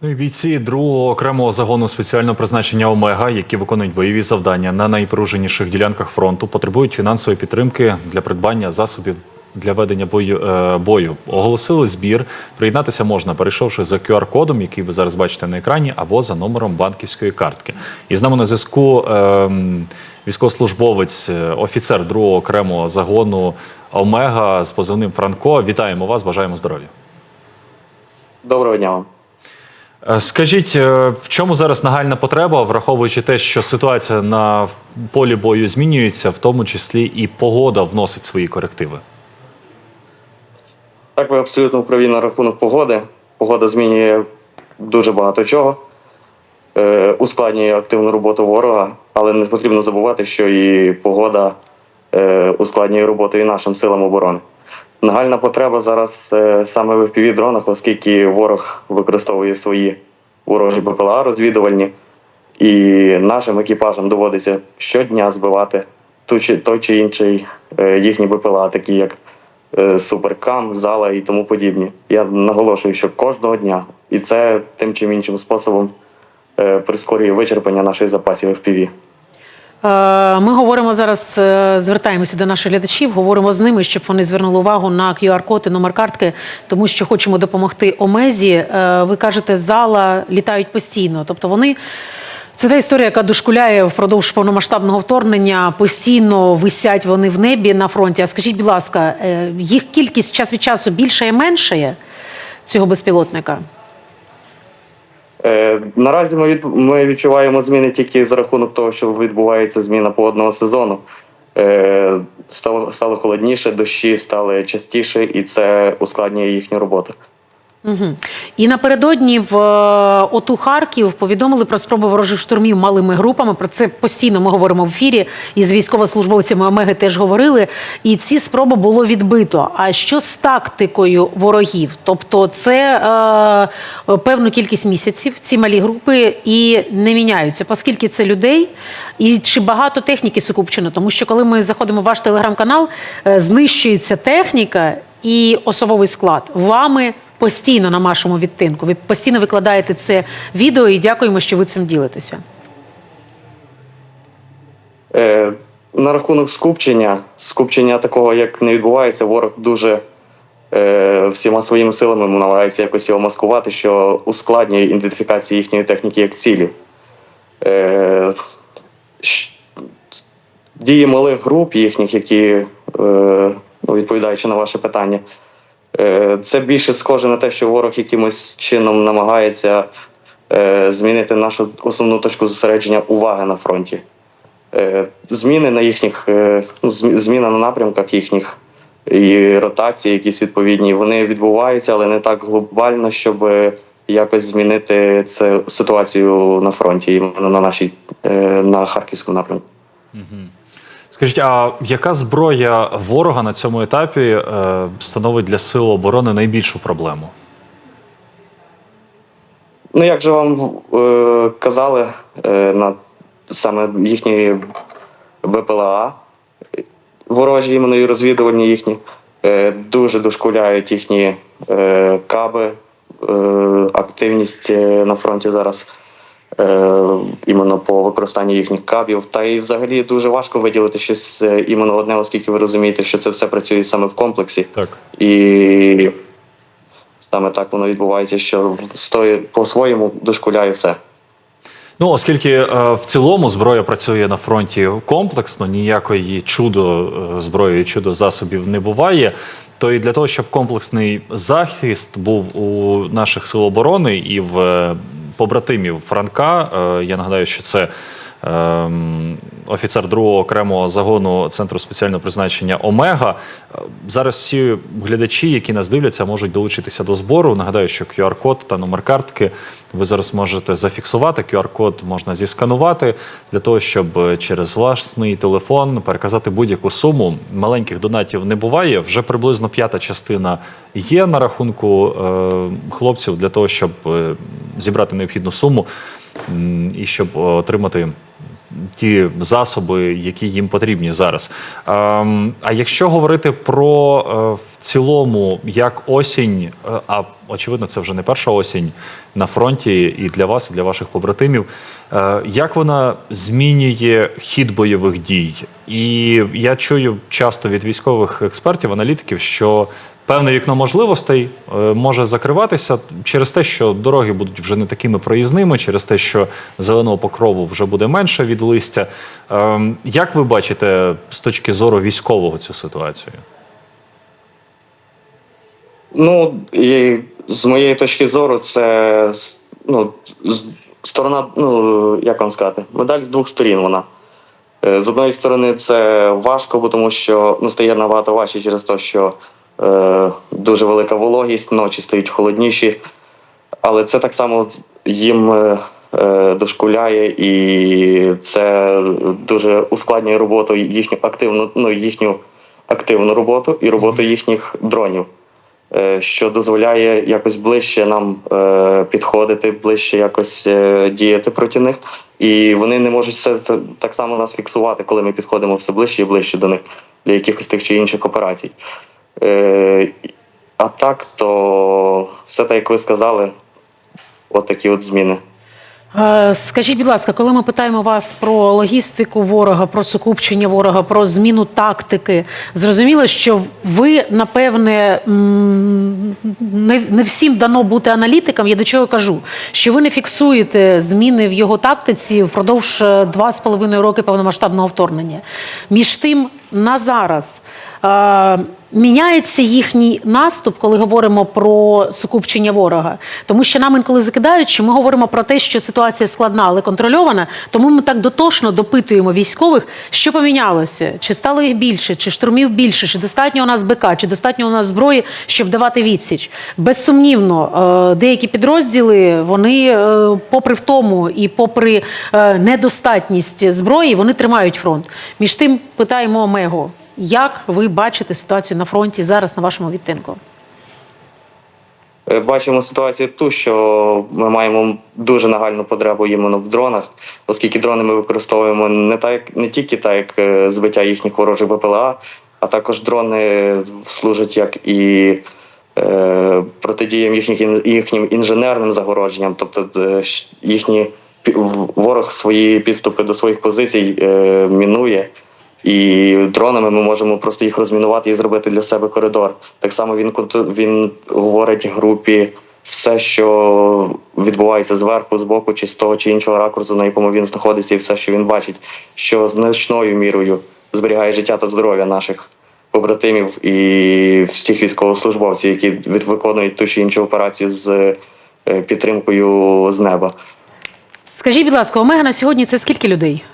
Ну Бійці другого окремого загону спеціального призначення Омега, які виконують бойові завдання на найпоруженіших ділянках фронту, потребують фінансової підтримки для придбання засобів для ведення бою. е, бою. Оголосили збір. Приєднатися можна, перейшовши за QR-кодом, який ви зараз бачите на екрані, або за номером банківської картки. І з нами на зв'язку ем, військовослужбовець, е, офіцер другого окремого загону Омега з позивним Франко. Вітаємо вас, бажаємо здоров'я. Доброго дня вам. Е, Скажіть, е, в чому зараз нагальна потреба, враховуючи те, що ситуація на полі бою змінюється, в тому числі і погода вносить свої корективи? Так, ви абсолютно праві на рахунок погоди. Погода змінює дуже багато чого, е, ускладнює активну роботу ворога, але не потрібно забувати, що і погода е, ускладнює роботу і нашим силам оборони. Нагальна потреба зараз е, саме в fpv дронах, оскільки ворог використовує свої ворожі БПЛА розвідувальні, і нашим екіпажам доводиться щодня збивати ту чи той чи інший е, їхні БПЛА, такі як е, Суперкам, зала і тому подібні. Я наголошую, що кожного дня, і це тим чи іншим способом прискорює вичерпання наших запасів FPV. Е, Ми говоримо зараз, е, звертаємося до наших глядачів, говоримо з ними, щоб вони звернули увагу на QR-код і номер картки, тому що хочемо допомогти Омезі. Е, Ви кажете, зала літають постійно. Тобто вони. Це та історія, яка дошкуляє впродовж повномасштабного вторгнення. Постійно висять вони в небі на фронті. А скажіть, будь ласка, їх кількість час від часу більше і меншає цього безпілотника? Е, наразі ми, ми відчуваємо зміни тільки за рахунок того, що відбувається зміна погодного сезону. Е, стало, стало холодніше, дощі стали частіше, і це ускладнює їхню роботу. Угу. І напередодні в е, ОТУ Харків повідомили про спробу ворожих штурмів малими групами. Про це постійно ми говоримо в ефірі. І з військовослужбовцями Омеги теж говорили. І ці спроби було відбито. А що з тактикою ворогів? Тобто, це е, певну кількість місяців ці малі групи і не міняються, оскільки це людей. І чи багато техніки сукупчено? Тому що коли ми заходимо в ваш телеграм-канал, е, знищується техніка і особовий склад вами постійно на нашому відтинку. Ви постійно викладаєте це відео і дякуємо, що ви цим ділитеся. Е, на рахунок скупчення, скупчення такого як не відбувається, ворог дуже е, всіма своїми силами намагається якось його маскувати, що ускладнює ідентифікацію їхньої техніки як цілі. Е, дії малих груп їхніх, які, е, ну, відповідаючи на ваше питання, це більше схоже на те, що ворог якимось чином намагається е, змінити нашу основну точку зосередження уваги на фронті. Е, зміни на їхніх, е, ну, змі- зміна на напрямках їхніх і ротації, якісь відповідні, вони відбуваються, але не так глобально, щоб е, якось змінити цю ситуацію на фронті, на нашій е, на харківському напрямку. Скажіть, а яка зброя ворога на цьому етапі е, становить для сил оборони найбільшу проблему? Ну, як же вам е, казали, е, на саме їхні БПЛА, ворожі іменно розвідувальні їхні, е, дуже дошкуляють їхні е, каби, е, активність е, на фронті зараз. Е, іменно по використанню їхніх кабів. Та і взагалі дуже важко виділити щось е, іменно одне, оскільки ви розумієте, що це все працює саме в комплексі. Так. І саме так воно відбувається, що в- по-своєму дошкуляє все. Ну, оскільки е, в цілому зброя працює на фронті комплексно, ніякої чудо е, зброї, чудо засобів не буває. То і для того, щоб комплексний захист був у наших сил оборони і в е, побратимів Франка, е, я нагадаю, що це ем, офіцер другого окремого загону центру спеціального призначення Омега. Е, Зараз всі глядачі, які нас дивляться, можуть долучитися до збору. Нагадаю, що QR-код та номер картки ви зараз можете зафіксувати. QR-код можна зісканувати для того, щоб е, через власний телефон переказати будь-яку суму. Маленьких донатів не буває. Вже приблизно п'ята частина є на рахунку е, хлопців для того, щоб е, зібрати необхідну суму і щоб отримати ті засоби, які їм потрібні зараз. Ем, А якщо говорити про е, в цілому, як осінь, е, а очевидно, це вже не перша осінь на фронті і для вас, і для ваших побратимів. е, Як вона змінює хід бойових дій? І я чую часто від військових експертів, аналітиків, що певне вікно можливостей е, може закриватися через те, що дороги будуть вже не такими проїзними, через те, що зеленого покрову вже буде менше від листя. Ем, Як ви бачите з точки зору військового цю ситуацію? Ну, і з моєї точки зору, це ну, сторона, ну як вам сказати, медаль з двох сторін вона. Е, З одної сторони, це важко, тому що ну, стає набагато важче через те, що дуже велика вологість, ночі стають холодніші. Але це так само їм е, е, дошкуляє, і це дуже ускладнює роботу їхню активну, ну, їхню активну роботу і роботу їхніх дронів е, що дозволяє якось ближче нам е, підходити, ближче якось е, діяти проти них. І вони не можуть це так само нас фіксувати, коли ми підходимо все ближче і ближче до них для якихось тих чи інших операцій. Е, а так, то все так, як ви сказали, от от зміни. Е, Скажіть, будь ласка, коли ми питаємо вас про логістику ворога, про сукупчення ворога, про зміну тактики, зрозуміло, що ви напевне не, всім дано бути аналітиком. Я до чого кажу, що ви не фіксуєте зміни в його тактиці впродовж е, два з половиною роки повномасштабного вторгнення. Між тим, на зараз. Е, Міняється їхній наступ, коли говоримо про сукупчення ворога, тому що нам інколи закидають, що ми говоримо про те, що ситуація складна, але контрольована. Тому ми так дотошно допитуємо військових, що помінялося, чи стало їх більше, чи штурмів більше, чи достатньо у нас БК, чи достатньо у нас зброї, щоб давати відсіч. Безсумнівно, е, деякі підрозділи вони, е, попри втому і попри недостатність зброї, вони тримають фронт. Між тим питаємо Омего. Як ви бачите ситуацію на фронті зараз на вашому відтинку? Е, Бачимо ситуацію ту, що ми маємо дуже нагальну потребу іменно в дронах, оскільки дрони ми використовуємо не так, не тільки так, як е, збиття їхніх ворожих БПЛА, а також дрони служать як і е, протидіям їхніх їхнім інженерним загородженням, тобто е, їхні ворог свої підступи до своїх позицій е, мінує. І дронами ми можемо просто їх розмінувати і зробити для себе коридор. Так само він він говорить групі все, що відбувається зверху, збоку, чи з того чи іншого ракурсу, на якому він знаходиться, і все, що він бачить, що значною мірою зберігає життя та здоров'я наших побратимів і всіх військовослужбовців, які виконують ту чи іншу операцію з е, підтримкою з неба. Скажіть, будь ласка, Омега на сьогодні це скільки людей?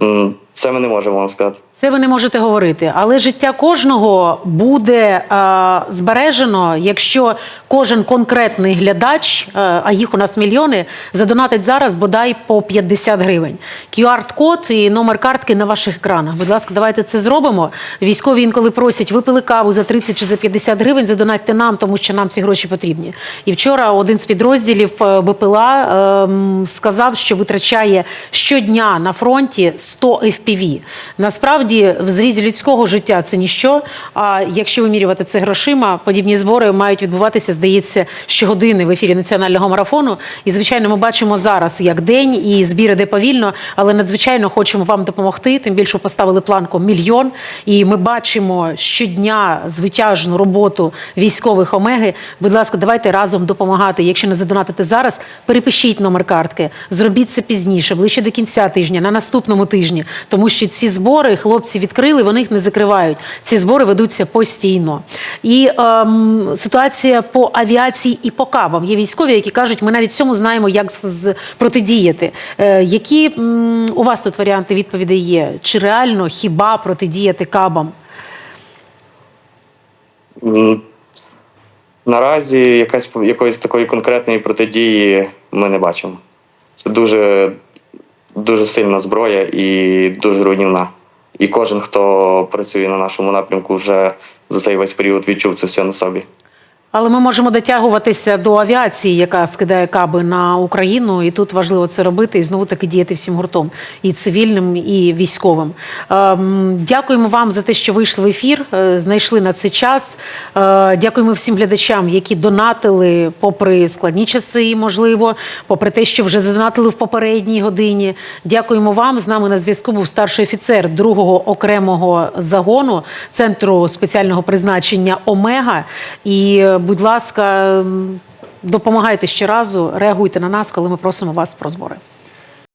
М, Це ми не можемо вам сказати. Це ви не можете говорити, але життя кожного буде е, збережено, якщо кожен конкретний глядач, е, а їх у нас мільйони, задонатить зараз бодай по 50 гривень. QR-код і номер картки на ваших екранах. Будь ласка, давайте це зробимо. Військові інколи просять, випили каву за 30 чи за 50 гривень, задонатьте нам, тому що нам ці гроші потрібні. І вчора один з підрозділів е, БПЛА ем, сказав, що витрачає щодня на фронті 100 FPV. Насправді, в зрізі людського життя це ніщо. А якщо вимірювати це грошима, подібні збори мають відбуватися, здається, щогодини в ефірі національного марафону. І звичайно, ми бачимо зараз як день, і збір іде повільно, але надзвичайно хочемо вам допомогти. Тим більше поставили планку мільйон. І ми бачимо щодня звитяжну роботу військових омеги. Будь ласка, давайте разом допомагати. Якщо не задонатите зараз, перепишіть номер картки, зробіть це пізніше, ближче до кінця тижня, на наступному тижні, тому що ці збори хлопці відкрили, вони їх не закривають. Ці збори ведуться постійно. І ем, ситуація по авіації і по кабам. Є військові, які кажуть, ми навіть цьому знаємо, як з- протидіяти. Е, які м, у вас тут варіанти відповідей є? Чи реально хіба протидіяти кабам? Наразі якась якоїсь такої конкретної протидії ми не бачимо. Це дуже, дуже сильна зброя і дуже руйнівна. І кожен, хто працює на нашому напрямку, вже за цей весь період відчув це все на собі. Але ми можемо дотягуватися до авіації, яка скидає каби на Україну, і тут важливо це робити і знову таки діяти всім гуртом, і цивільним, і військовим. Ем, Дякуємо вам за те, що вийшли в ефір, е, знайшли на це час. Е, Дякуємо всім глядачам, які донатили, попри складні часи, можливо, попри те, що вже задонатили в попередній годині. Дякуємо вам. З нами на зв'язку був старший офіцер другого окремого загону центру спеціального призначення Омега. І, е, будь ласка, допомагайте ще разу, реагуйте на нас, коли ми просимо вас про збори.